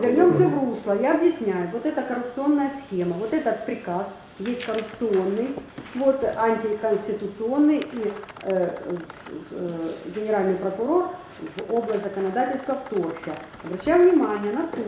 Вернемся в русло. Я объясняю. Вот эта коррупционная схема, вот этот приказ есть коррупционный, вот антиконституционный и э, э, генеральный прокурор в область законодательства вторгся. Обращаю внимание на то,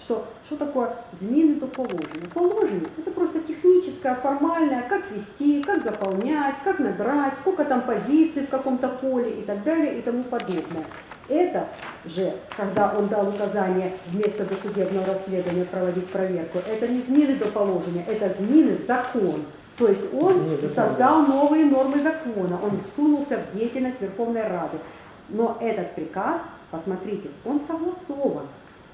что что такое змины до положения. Положение – это просто техническое, формальное, как вести, как заполнять, как набирать, сколько там позиций в каком-то поле и так далее и тому подобное. Это же, когда он дал указание вместо досудебного расследования проводить проверку, это не змины до положения, это змины в закон. То есть он Не закон. создал новые нормы закона, он всунулся в деятельность Верховной Рады. Но этот приказ, посмотрите, он согласован.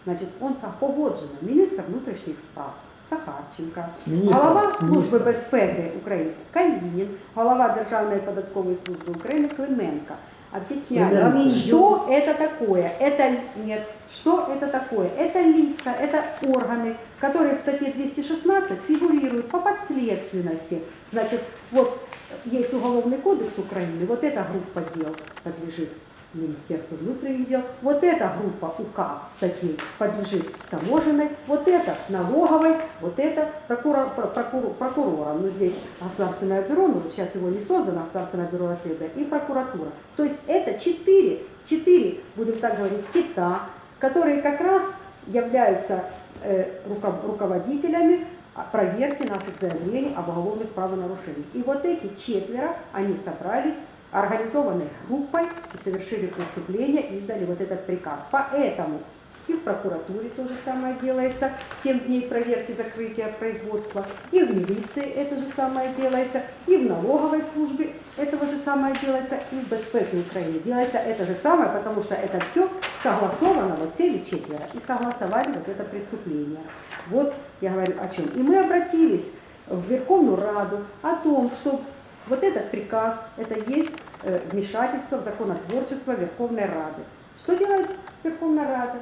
Значит, он со- погоджено. Міністр внутрішніх справ Сахарченка, Міністр, голова Служби міністр. безпеки України Калінін, голова Державної податкової служби України Клименко. Объясняю, Клименко. что это такое. Это нет. Что это такое? Это лица, это органы, которые в статье 216 фигурируют по подследственности. Значит, вот есть Уголовный кодекс Украины, вот эта группа дел подлежит Министерству внутренних дел, вот эта группа УК статей подлежит таможенной, вот это налоговой, вот это прокурор, прокурор, прокурором. Ну, здесь Государственное бюро, вот сейчас его не создано, Государственное бюро расследования, и прокуратура. То есть это четыре, четыре, будем так говорить, кита, которые как раз являются э, руко- руководителями проверки наших заявлений об уголовных правонарушениях. И вот эти четверо, они собрались организованной группой и совершили преступление, издали вот этот приказ. Поэтому и в прокуратуре то же самое делается, 7 дней проверки закрытия производства, и в милиции это же самое делается, и в налоговой службе этого же самое делается, и в безпеке Украины делается это же самое, потому что это все согласовано, вот сели четверо, и согласовали вот это преступление. Вот я говорю о чем. И мы обратились в Верховную Раду о том, что вот этот приказ, это есть э, вмешательство в законотворчество Верховной Рады. Что делает Верховная Рада?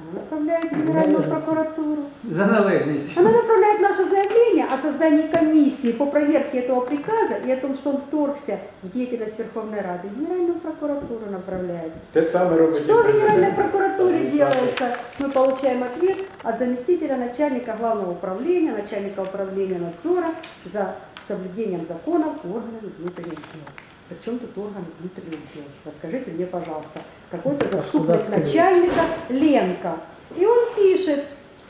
Она направляет в Генеральную Залежность. прокуратуру. За належність. Она направляет наше заявление о создании комиссии по проверке этого приказа и о том, что он вторгся в деятельность Верховной Рады. В Генеральную прокуратуру направляет. Те саме робить. Что в і Генеральной президент. прокуратуре Адміністрація. делается? Мы получаем ответ от заместителя начальника главного управления, начальника управления надзора за соблюдением законов органами внутренних дел. Причем тут органы внутренних дел? Расскажите мне, пожалуйста, какой-то А заступник куда скрыть? начальника Ленка. И он пишет,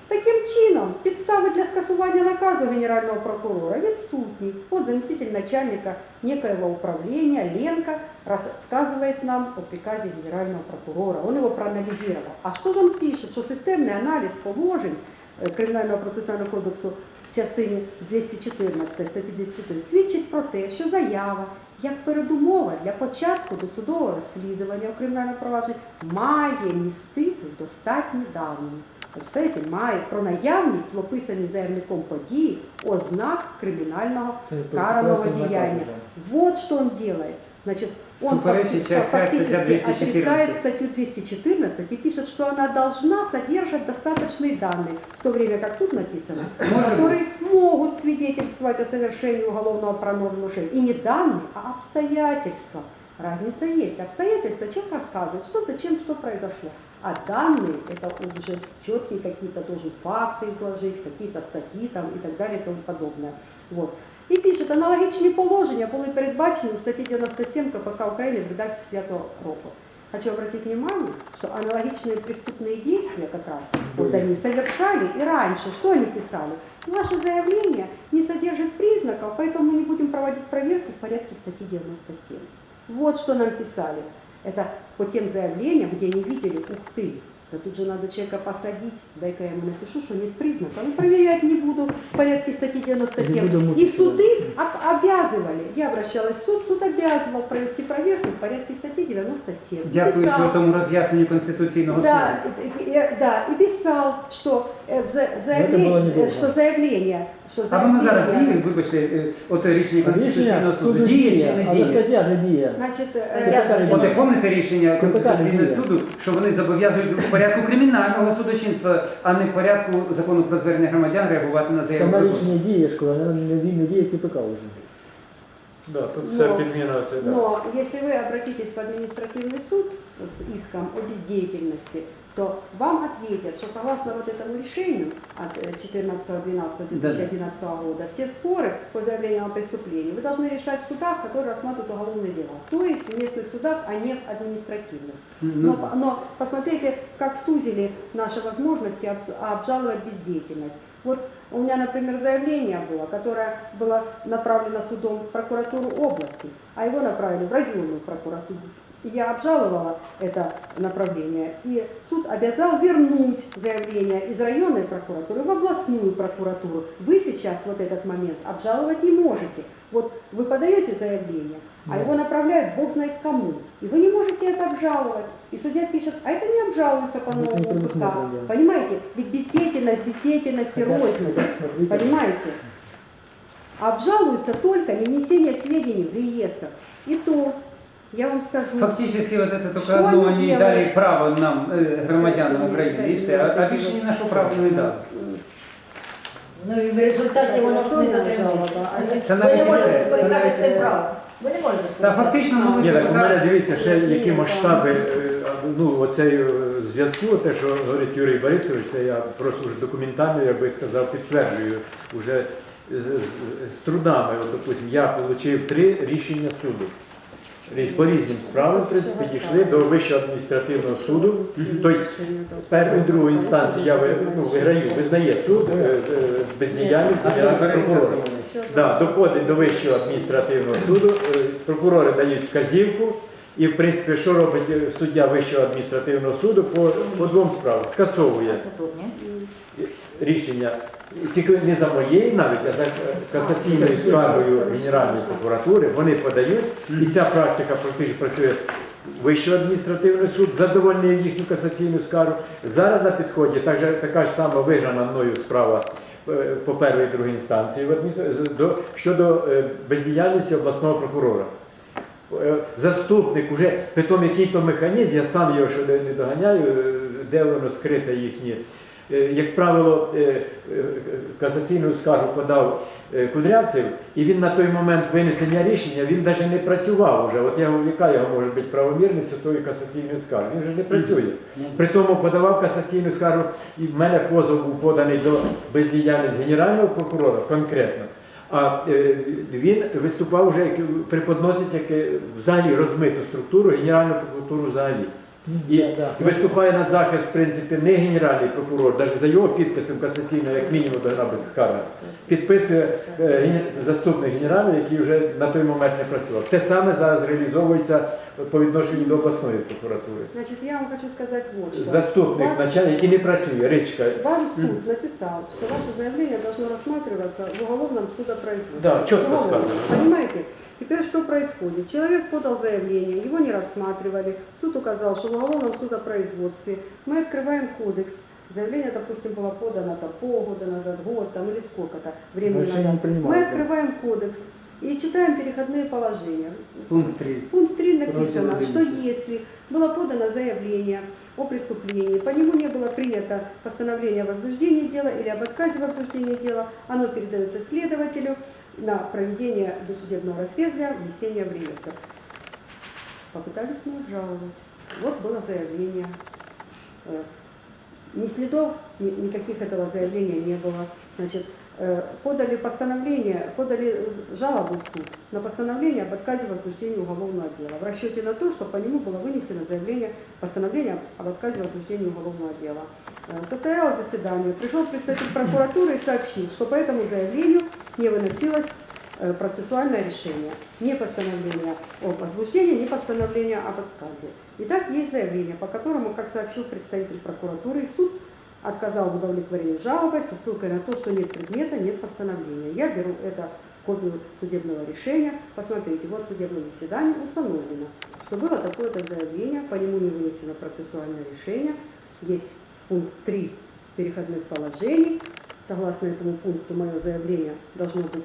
таким чином підстави для скасування наказу генерального прокурора відсутні. От заместитель начальника некоего управления Ленка рассказывает нам о приказе генерального прокурора. Он его проанализировал. А что же он пишет? Что системный анализ положень э, Кримінального процесуального кодексу в частині 214 статті 214 свідчить про те, що заява як передумова для початку досудового розслідування у кримінальному провадженні має містити достатні дані. Представляєте, має про наявність в описаній заявником події ознак кримінального караного наказ Вот что он делает. Значит, он фактически статья 214. отрицает статью 214 и пишет, что она должна содержать достаточные данные, в то время как тут написано, которые могут свидетельствовать о совершении уголовного правонарушения. И не данные, а обстоятельства. Разница есть. Обстоятельства человек рассказывает, что зачем, что произошло. А данные, это он уже четкие какие-то должен факты изложить, какие-то статьи там и так далее и тому подобное. Вот І пишет, аналогічні положення були передбачені у статті 97 КПК України в редакції 10 року. Хочу обратить внимание, что аналогичные преступные действия как раз вот Были. они совершали и раньше. Что они писали? Ваше заявление не содержит признаков, поэтому мы не будем проводить проверку в порядке статьи 97. Вот что нам писали. Это по тем заявлениям, где они видели, ух ты, Да тут же надо человека посадить, дай-ка я ему напишу, что нет признаков. Ну, проверять не буду в порядке статьи 97. Не буду И суды обязывали, я обращалась в суд, суд обязывал провести проверку в порядке статьи 97. Дякуючи Писал. тому роз'ясненню Конституційного Да, суду. и- и- да, и писал, что, э, в за- в было заявлении, недолго. что заявление, что А воно зараз заявление- діє, вибачте, е, от рішення Рішення Конституційного суду суду діє чи діє, не але діє? стаття не діє. Значит, э, Стаття не От діє. як помните рішення КПК не Конституційного діє. суду, що вони зобов'язують в порядку кримінального судочинства, а не в порядку закону про звернення громадян реагувати на заяву. Саме про рішення діє школа, вона не діє, не діє КПК вже. Да, тут вся Но- підміна це да. Но если вы обратитесь в административный суд с иском о бездеятельности, то вам ответят, что согласно вот этому решению от э, 14.12.2011 года все споры по заявлениям о преступлении вы должны решать в судах, которые рассматривают уголовные дела. То есть в местных судах, а не в административных. Ну, Но, но посмотрите, как сузили наши возможности обжаловать бездеятельность. Вот у меня, например, заявление было, которое было направлено судом в прокуратуру области, а его направили в районную прокуратуру. И я обжаловала это направление, и суд обязал вернуть заявление из районной прокуратуры в областную прокуратуру. Вы сейчас вот этот момент обжаловать не можете. Вот вы подаете заявление, а его направляют бог знает кому. И вы не можете это обжаловать. И судья пишет, а это не обжалуется по новому предусмотрено. Понимаете? Ведь бездеятельность, бездеятельности Хотя, рознь. Понимаете? Обжалуется только не внесение сведений в реестр. И то, я вам скажу, Фактически вот это только Что одно они они делают? дали право нам, э, громадянам Нет, України, і все, а, а більше ні на що право не дали. Ну і в результаті воно не Апеляційна дотримується. Та навіть не і це, та навіть і це. Ви не можете Та скористатися. фактично, ну, Ні, так у мене дивіться, ще які масштаби е, ну, оцей е, зв'язку, те, що говорить Юрій Борисович, це я просто вже документально, як би сказав, підтверджую. Уже з, з- з трудами, от, допустим, я отримав три рішення суду. По різним справам, в принципі, дійшли до Вищого адміністративного суду. Тобто першу і другу інстанцію я ну, виграю, визнає суд е, е, бездіяльність прокурора. Да, доходить до Вищого адміністративного суду, е, прокурори дають вказівку, і в принципі, що робить суддя Вищого адміністративного суду по, по двом справам? Скасовує рішення тільки не за моєю навіть, а за касаційною скаргою Генеральної прокуратури. Вони подають, і ця практика практично працює. Вищий адміністративний суд задовольнив їхню касаційну скаргу. Зараз на підході так така ж сама виграна мною справа е, по першій і другій інстанції щодо е, бездіяльності обласного прокурора. Е, Заступник уже при тому, який то механізм, я сам його ще не доганяю, де воно скрите їхнє. Е, Як правило, е, е, касаційну скаргу подав Кудрявцев, і він на той момент винесення рішення, він навіть не працював вже. От я говорю, яка його може бути правомірність тої касаційної скарги. Він вже не працює. При тому подавав касаційну скаргу, і в мене позов був поданий до бездіяльності генерального прокурора конкретно. А він виступав вже як преподносить як взагалі розмиту структуру, Генеральну прокуратуру взагалі. І Да, да. виступає на захист, в принципі, не генеральний прокурор, навіть за його підписом касаційного, як мінімум, должна бути скарга. Підписує е, заступник генерального, який вже на той момент не працював. Те саме зараз реалізовується по відношенню до обласної прокуратури. Значит, я вам хочу сказать вот что. Заступник Вас- начальник, який не працює, Ричка. Вам суд написал, что ваше заявление должно рассматриваться в уголовном судопроизводстве. Да, Уголовном. сказано. Понимаете? Теперь что происходит? Человек подал заявление, его не рассматривали, суд указал, что в уголовном судопроизводстве мы открываем кодекс. Заявление, допустим, было подано там, полгода назад, год там, или сколько-то времени Решение назад. не Мы открываем кодекс и читаем переходные положения. Пункт 3. Пункт 3 написано, Раздел что 11. если было подано заявление о преступлении, по нему не было принято постановление о возбуждении дела или об отказе в возбуждении дела, оно передается следователю на проведение досудебного расследования, внесение в реестр. Попытались мы обжаловать. Вот было заявление. Э, Ни следов, ни- никаких этого заявления не было. Значит, подали постановление, подали жалобу в суд на постановление об отказе в возбуждении уголовного дела в расчете на то, что по нему было вынесено заявление, постановление об отказе в возбуждении уголовного дела. Э, Состоялось заседание, пришел представитель прокуратуры и сообщил, что по этому заявлению не выносилось э, процессуальное решение, ни постановление о возбуждении, ни постановление об отказе. Итак, есть заявление, по которому, как сообщил представитель прокуратуры, суд отказал в удовлетворении жалобы со ссылкой на то, что нет предмета, нет постановления. Я беру это копию судебного решения. Посмотрите, вот в судебном заседании установлено, что было такое-то заявление, по нему не вынесено процессуальное решение. Есть пункт 3 переходных положений. Согласно этому пункту мое заявление должно быть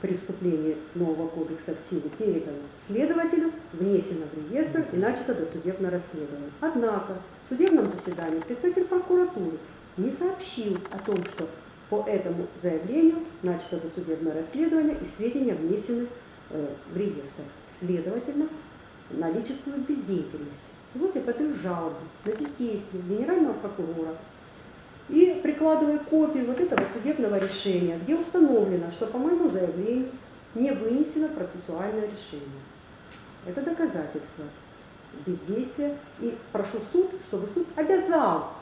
при вступлении нового кодекса в силу передано следователю, внесено в реестр и начато досудебное расследование. Однако в судебном заседании представитель прокуратуры не сообщил о том, что по этому заявлению начато досудебное расследование и сведения внесены э, в реестр. Следовательно, наличествует бездеятельность. Вот я подаю жалобу на бездействие генерального прокурора и прикладываю копию вот этого судебного решения, где установлено, что по моему заявлению не вынесено процессуальное решение. Это доказательство бездействия. И прошу суд, чтобы суд обязал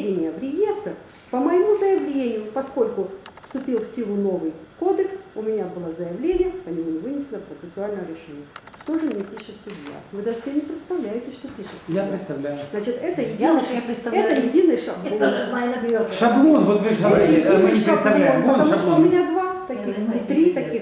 сведения в реестр по моему заявлению, поскольку вступил в силу новый кодекс, у меня было заявление, по нему не вынесено процессуальное решение. Что же мне пишет судья? Вы даже себе не представляете, что пишет судья. Я представляю. Значит, это Я единый, лучше не это представляю. единый Я шаблон. наперед. Шаблон, вот вы же говорите, а мы не представляем. шаблон, потому что у шаблон. меня два таких, и три таких,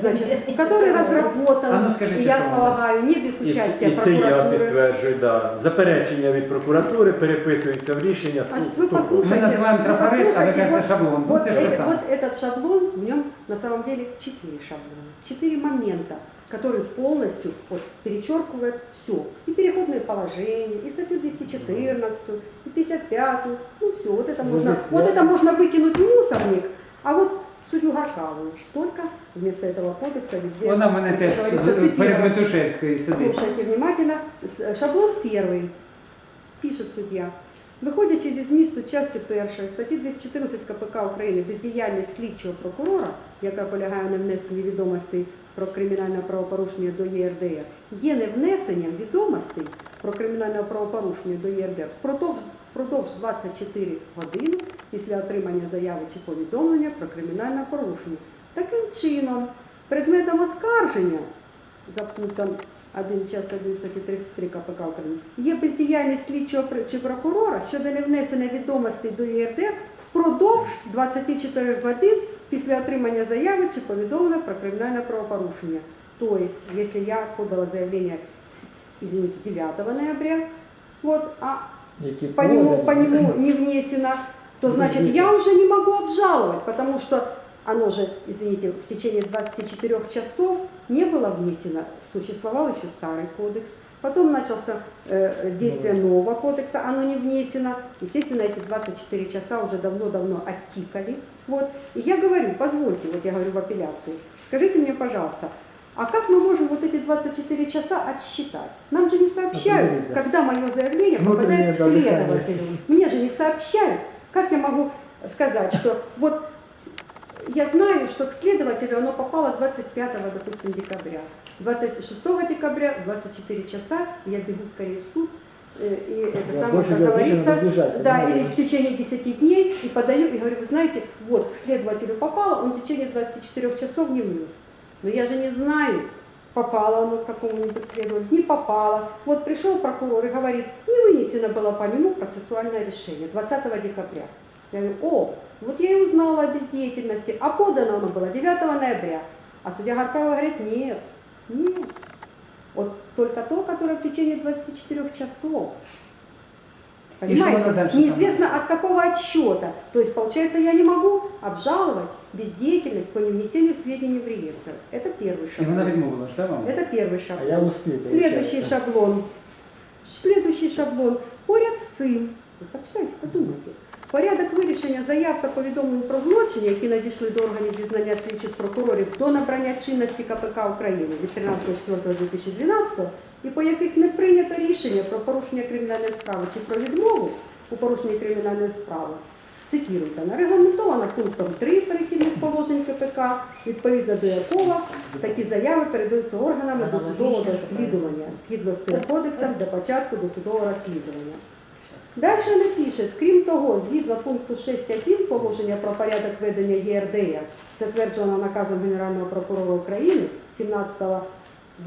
значит, который разработан, А ну скажите, и я что он? полагаю, не без І, це- участия і це я прокуратуры. підтверджую, да. Заперечення від прокуратури переписуються в рішення. Значит, Тут- вы тут- послушайте. Мы называем вы трафарет, а вы послушайте, кажете вот- шаблон. Ну, Вот, это ж то э- самое. вот этот шаблон, в нем на самом деле четыре шаблона, четыре момента, которые полностью вот, перечеркивают все. И переходные положения, и статью 214, и 55, ну все, вот это Ну, можно, здесь вот я- это можно выкинуть в мусорник, а вот судью Гаркаву только вместо этого кодекса везде, Вона в мене как теж говорится, перед. Метушевською. Слушайте внимательно. Шаблон первый. Пишет судья. Виходячи зі змісту частини першої статті 214 КПК України бездіяльність слідчого прокурора, яка полягає на внесенні відомостей про кримінальне правопорушення до ЄРДР, є не внесенням відомостей про кримінальне правопорушення до ЄРДР впродовж, впродовж 24 години після отримання заяви чи повідомлення про кримінальне порушення. Таким чином, предметом оскарження за пунктом 1 частини статті 33 КПК України є бездіяльність слідчого чи прокурора щодо невнесення відомостей до ЄРДР впродовж 24 годин після отримання заяви чи повідомлення про кримінальне правопорушення. Тобто, якщо я подала заявление, извините, 9 ноября, вот, а Які по нему, по нему не внесено, то значит я уже не могу обжаловать, потому что оно же, извините, в течение 24 часов не было внесено, существовал еще старый кодекс, потом начался э, действие нового кодекса, оно не внесено, естественно, эти 24 часа уже давно-давно оттикали, вот, и я говорю, позвольте, вот я говорю в апелляции, скажите мне, пожалуйста, а как мы можем вот эти 24 часа отсчитать? Нам же не сообщают, да. когда мое заявление Внутреннее попадает к следователю. Мне же не сообщают. Как я могу сказать, что вот я знаю, что к следователю оно попало 25, допустим, декабря. 26 декабря, 24 часа, я бегу скорее в суд, э, и это Да, самое, как говорится, бежать, да, или в течение 10 дней, и подаю, и говорю, вы знаете, вот, к следователю попало, он в течение 24 часов не внес. Но я же не знаю, попало оно к какому-нибудь следователю, не попало. Вот пришел прокурор и говорит, не вынесено было по нему процессуальное решение 20 декабря. Я говорю, о, вот я и узнала о бездеятельности, а подано оно было 9 ноября. А судья Гаркава говорит, нет, нет. Вот только то, которое в течение 24 часов. И что Понимаете? оно дальше там Неизвестно будет? от какого отсчета. То есть, получается, я не могу обжаловать бездеятельность по невнесению сведений в реестр. Это первый І вона шаблон. відмовила, що вам? Это первый А шаблон. я успів. Следующий получается. шаблон. Следующий шаблон. Поряд з цим. Ви почитайте, подумайте. Порядок вирішення заяв та повідомлень про злочини, які надійшли до органів дізнання слідчих прокурорів до набрання чинності КПК України від 13.04.2012 і по яких не прийнято рішення про порушення кримінальної справи чи про відмову у порушенні кримінальної справи. Та регламентована пунктом 3 перехідних положень КПК, відповідно до якого такі заяви передаються органами досудового розслідування згідно з цим кодексом для початку досудового розслідування. Далі не пише, крім того, згідно пункту 6.1 положення про порядок ведення ЄРДР, затвердженого наказом Генерального прокурора України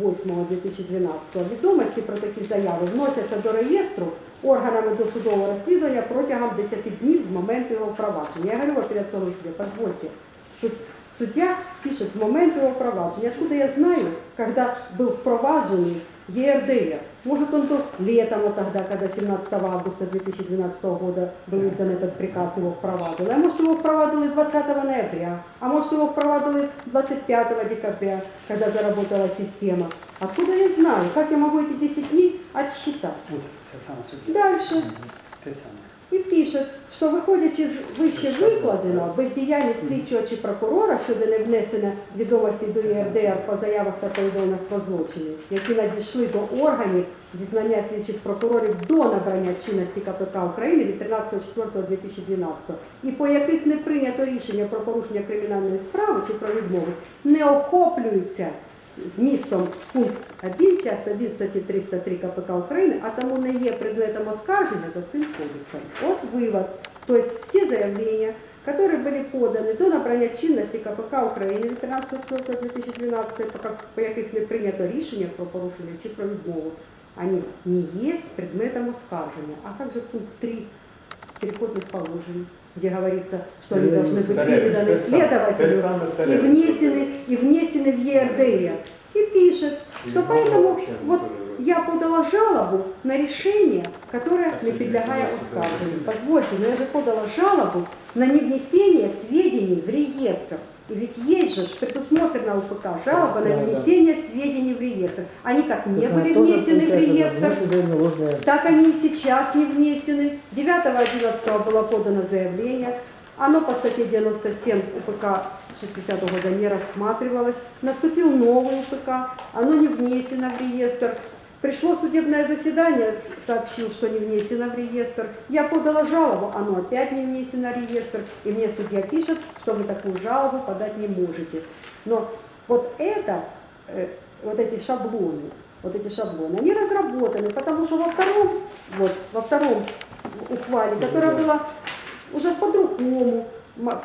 17.08.2012, відомості про такі заяви вносяться до реєстру органами досудового розслідування протягом 10 днів з моменту його впровадження. Я говорю апеляційному суді, позвольте, тут суддя пише з моменту його впровадження. Откуда я знаю, коли був впроваджений ЕРДР? Может, он то летом, вот тогда, когда 17 августа 2012 года был издан этот приказ, его впровадили. А может, его впровадили 20 ноября, а может, его впровадили 25 декабря, когда заработала система. Откуда я знаю? Как я могу эти 10 дней отсчитать? От, це саме суддя. Дальше. Саме. І пише, що виходячи з вище викладеного, бездіяльність слідчого чи прокурора щодо невнесення відомості до ЄРДР по заявах та повідомленнях про злочини, які надійшли до органів дізнання слідчих прокурорів до набрання чинності КПК України від 13.04.2012 і по яких не прийнято рішення про порушення кримінальної справи чи про відмову, не охоплюються змістом пункт 1, частина 1 статті 303 КПК України, а тому не є предметом оскарження за цим кодексом. От вывод. То есть все заявления, которые были поданы до набрання чинності КПК України від 13.04.2012, по как- по яких не прийнято рішення про порушення чи про відмову, они не есть предметом оскарження. А как же пункт 3 переходных положений, Где говорится, что они должны быть переданы следователю и внесены, и внесены в ЕРДР. И пишет, что поэтому вот я подала жалобу на решение, которое не подлегает оскаржению. Позвольте, но я же подала жалобу на невнесение сведений в реестр. Ведь есть же предусмотрена УПК жалоба на Да, да. внесение сведений в реестр. Они как не То были внесены в реестр, так они и сейчас не внесены. 9.11 было подано заявление. Оно по статье 97 УПК 60 года не рассматривалось. Наступил новый УПК, оно не внесено в реестр. Пришло судебное заседание, сообщил, что не внесено в реестр. Я подала жалобу, оно опять не внесено в реестр. И мне судья пишет, что вы такую жалобу подать не можете. Но вот это, э, вот эти шаблоны, вот эти шаблоны, они разработаны, потому что во втором, вот, во втором ухвале, которая была уже по-другому,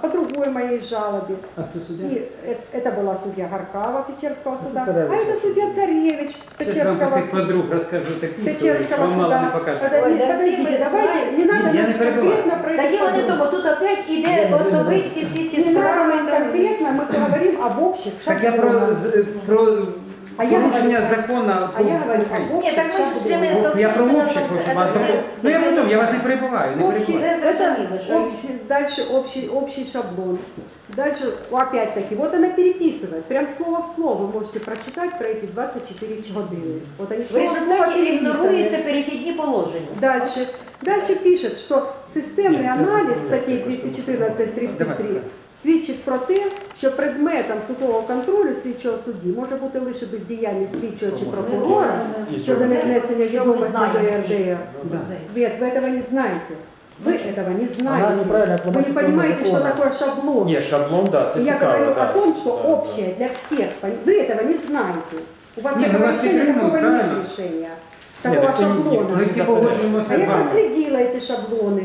по другой моей жалобе. А хто суддя? И э- это была судья Гаркава Печерского суда, Царевич. а это судья Царевич Зараз вам про Печерского цих суда. подруг розкажу такі історії, що Печерского вам мало не суда. покажете. Ой, Подождите, да все подождите, мы давайте, знаем. не надо Я нам не перебиваю. конкретно про Так эти і вони подруги. тому, тут опять іде Ні, ні, особисті всі ці Не справи. надо нам там. конкретно, мы говорим об общих Так я про, шаблонах. з- про А я порушення говорю- закону. А я говорю про- об Ні, так ми ж все время шаблонах. Я про толчемося общих на- хочу це- вас. це- Ну я потім, я вас не перебиваю, не Общий, перебиваю. Все зрозуміло, що- общий, дальше общий, общий шаблон. Дальше, опять-таки, вот она переписывает, прям слово в слово вы можете прочитать про эти 24 годины. Вот они В слово в слово результаті переписаны. ігноруються перехідні положення. Дальше. Дальше пишет, что системний Ні, аналіз це- статті це- 214-303 Давайте. свідчить про те, що предметом судового контролю слідчого судді може бути лише бездіяльність слідчого чи прокурора щодо невнесення Що ми відомості до знаємо всі. РДР. Да. Нет, вы этого не знаете. Вы этого не Она знаете. неправильно Вы не автоматически понимаете, что закона. такое шаблон. Ні, шаблон, да, це И я цікаво. говорю да. о том, что Да, да. общее для всех. Пон- Вы этого не знаете. У вас Не, мы такого вас решения, підтримуємо, такого нет правильно? решения. Ні, Такого так ні, ні, шаблона. Ми всі погоджуємося А з я вами. проследила эти шаблоны.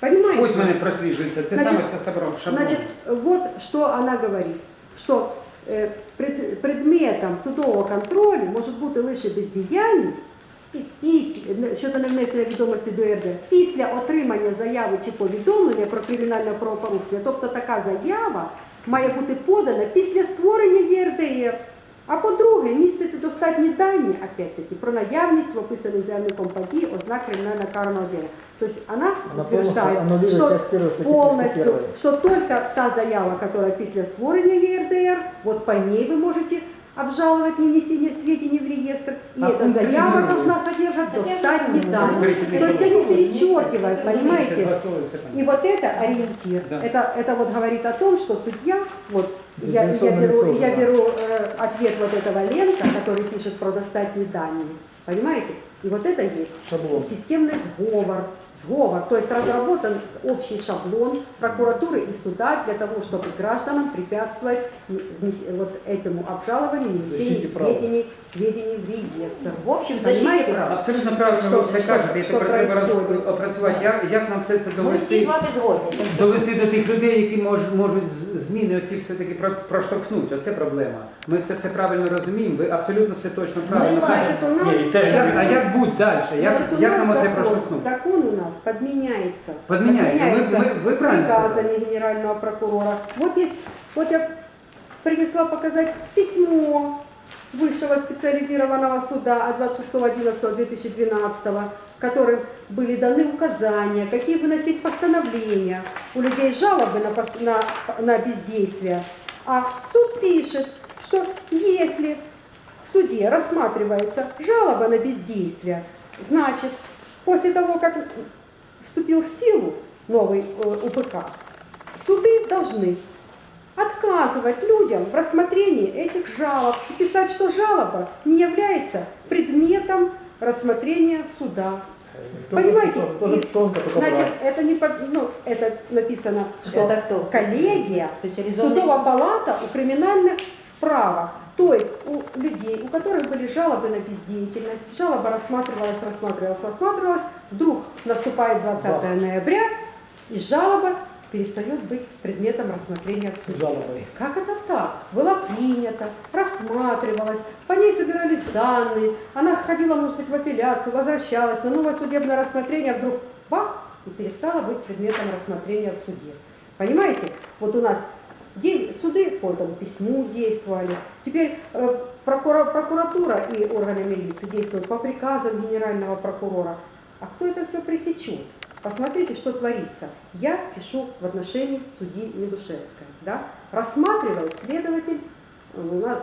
Понимаете? Ось мене просліджується, це Значить, саме все собрав шаблон. Значит, вот что она говорит, что е, пред- предметом судового контролю може бути лише бездіяльність і після не- щодо невнесення відомості до РД після отримання заяви чи повідомлення про кримінальне правопорушення. Тобто така заява має бути подана після створення ЄРДР. А по-друге, містити достатні дані, опять-таки, про наявність в описаних заявником подій ознак кримінального карного дела. Тобто вона Она утверждает, полностью аннулирует что часть первой статьи полностью, 31. что только та заява, которая после створения ЕРДР, вот по ней вы можете обжаловать невнесение сведений в реестр, и А эта пункт заява требует. должна содержать Так я же достатние понимаю. данные. То есть они перечеркивают, Це понимаете? два слова, все И понятно. вот это ориентир. Да. Это, это вот говорит о том, что судья, вот я, я Заинтересованное беру, лицо, я да. беру э, ответ вот этого Ленка, который пишет про достатние данные, понимаете? И вот это есть Шаблон. системный сговор, сговор, то есть разработан общий шаблон прокуратуры и суда для того, чтобы гражданам препятствовать вот этому обжалованию, права. сведений, сведений в реестр. В общем, защиті Понимаете? прав. Абсолютно правильно Що- ви все що- кажете, і що тепер треба роз- происходит? опрацювати, як, як нам все це Ми всі довести. з вами згодні. так що- Довести до тих людей, які мож, можуть з- зміни оці все-таки про- проштовхнути. Оце проблема. Ми це все правильно розуміємо, ви абсолютно все точно правильно Немає. кажете. Значит, у нас, Ні, і теж- Як- А як будь далі? Як, значит, у як нас нам оце закон, проштовхнути? закон у нас подменяется. Подменяется. Вы- вы- вы правильно приказами генерального прокурора. Вот есть, вот я принесла показать письмо Высшего специализированного суда от 26.11.2012, которым были даны указания, какие выносить постановления. У людей жалобы на, на, на бездействие. А суд пишет, что если в суде рассматривается жалоба на бездействие, значит, после того, как вступил в силу новый э, УПК, суды должны отказывать людям в рассмотрении этих жалоб и писать, что жалоба не является предметом рассмотрения суда. Понимаете, Тоже Значит, это не под- ну, это написано, что Это кто? коллегия, судовая палата у криминальных справах. То есть у людей, у которых были жалобы на бездеятельность, жалоба рассматривалась, рассматривалась, рассматривалась, вдруг наступает 20 Да. ноября, и жалоба перестает быть предметом рассмотрения в суде. Жалобой. Как это так? Было принято, рассматривалось, по ней собирались данные, она ходила, может быть, в апелляцию, возвращалась на новое судебное рассмотрение, а вдруг бах, и перестала быть предметом рассмотрения в суде. Понимаете? Вот у нас суды по этому письму действовали. Теперь э, прокура- прокуратура и органы милиции действуют по приказам генерального прокурора. А кто это все пресечет? Посмотрите, что творится. Я пишу в отношении судьи Медушевской. Да? Рассматривает следователь, э, у нас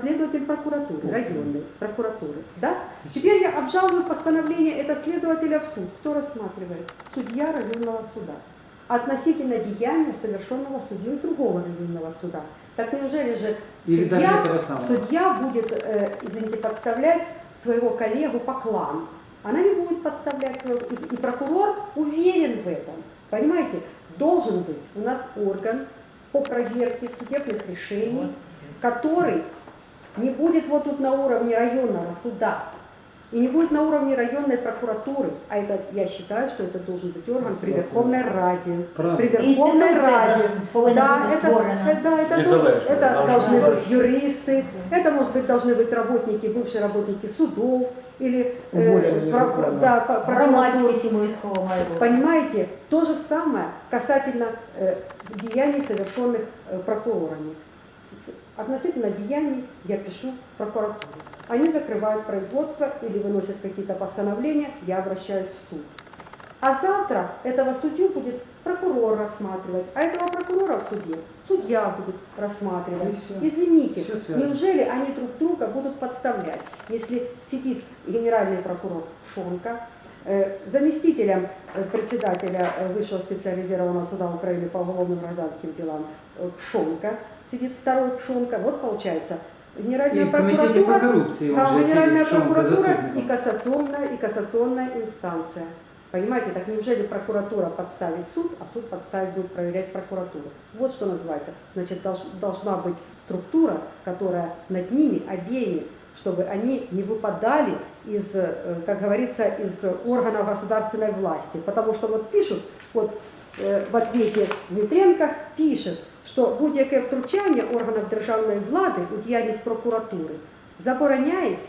следователь прокуратуры, районной прокуратуры. Да? Теперь я обжалую постановление этого следователя в суд. Кто рассматривает? Судья районного суда. Относительно деяния, совершенного судьей другого районного суда. Так неужели же Или судья, судья будет, э, извините, подставлять своего коллегу по клану? Она не будет подставлять своего... И, и прокурор уверен в этом. Понимаете, должен быть у нас орган по проверке судебных решений, который не будет вот тут на уровне районного суда и не будет на уровне районной прокуратуры, а это, я считаю, что это должен быть орган при Верховной Раде. Правильно. При Верховной Институция Раде. Да, это, да, это, это должна должны быть. юристы, это, может быть, должны быть работники, бывшие работники судов или э, да, прокуратуры. Понимаете, то же самое касательно э, деяний, совершенных э, прокурорами. Относительно деяний я пишу прокуратуре. Они закрывают производство или выносят какие-то постановления, я обращаюсь в суд. А завтра этого судью будет прокурор рассматривать, а этого прокурора в суде судья будет рассматривать. И всё. Извините, связано. неужели они друг друга будут подставлять? Если сидит генеральный прокурор Шонка, э, заместителем э, председателя э, Высшего специализированного суда Украины по уголовным гражданским делам Пшонка, сидит второй Пшонка, вот получается, И Генеральная в комитете по прокуратура, коррупции да, уже Генеральная сидит Шонка прокуратура и кассационная, и кассационная инстанция. Понимаете, так неужели прокуратура подставит суд, а суд подставит будет проверять прокуратуру? Вот что называется. Значит, долж- должна быть структура, которая над ними обеими, чтобы они не выпадали из, э, как говорится, из органов государственной власти. Потому что вот пишут, вот в ответе Дмитренко пишет, що будь-яке втручання органів державної влади у діяльність прокуратури забороняється